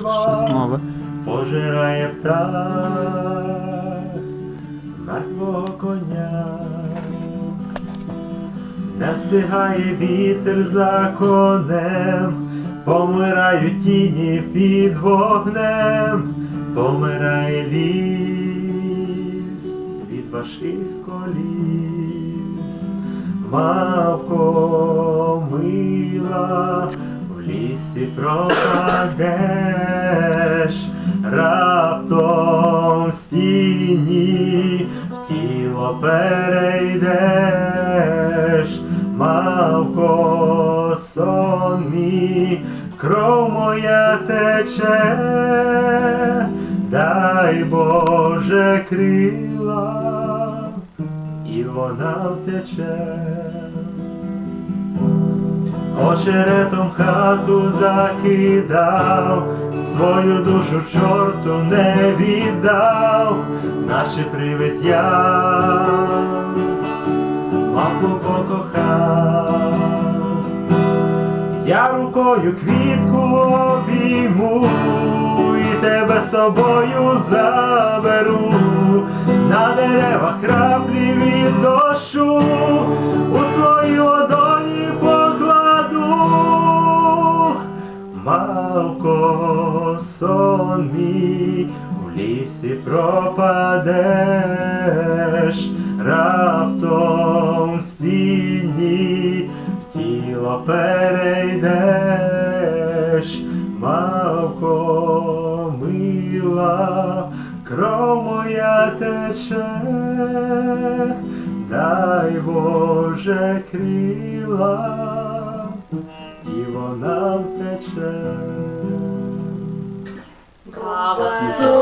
Знову? Пожирає птах мертвого коня, не встигає вітер за конем, помирають тіні під вогнем, помирає ліс від важких коліс, мавко мила, в лісі пропадеш, раптом з тіні в тіло перейдеш, мавко сонний, кров моя тече, дай Боже крила, і вона втече. Очеретом хату закидав, свою душу чорту не віддав, наче привид я мамку покохав. Я рукою квітку обійму і тебе собою заберу, на деревах краплі від дощу мавко сон мій, у лісі пропадеш, раптом в стіні в тіло перейдеш, мавко мила, кров моя тече, дай Боже крила, і вона втече. Bộ.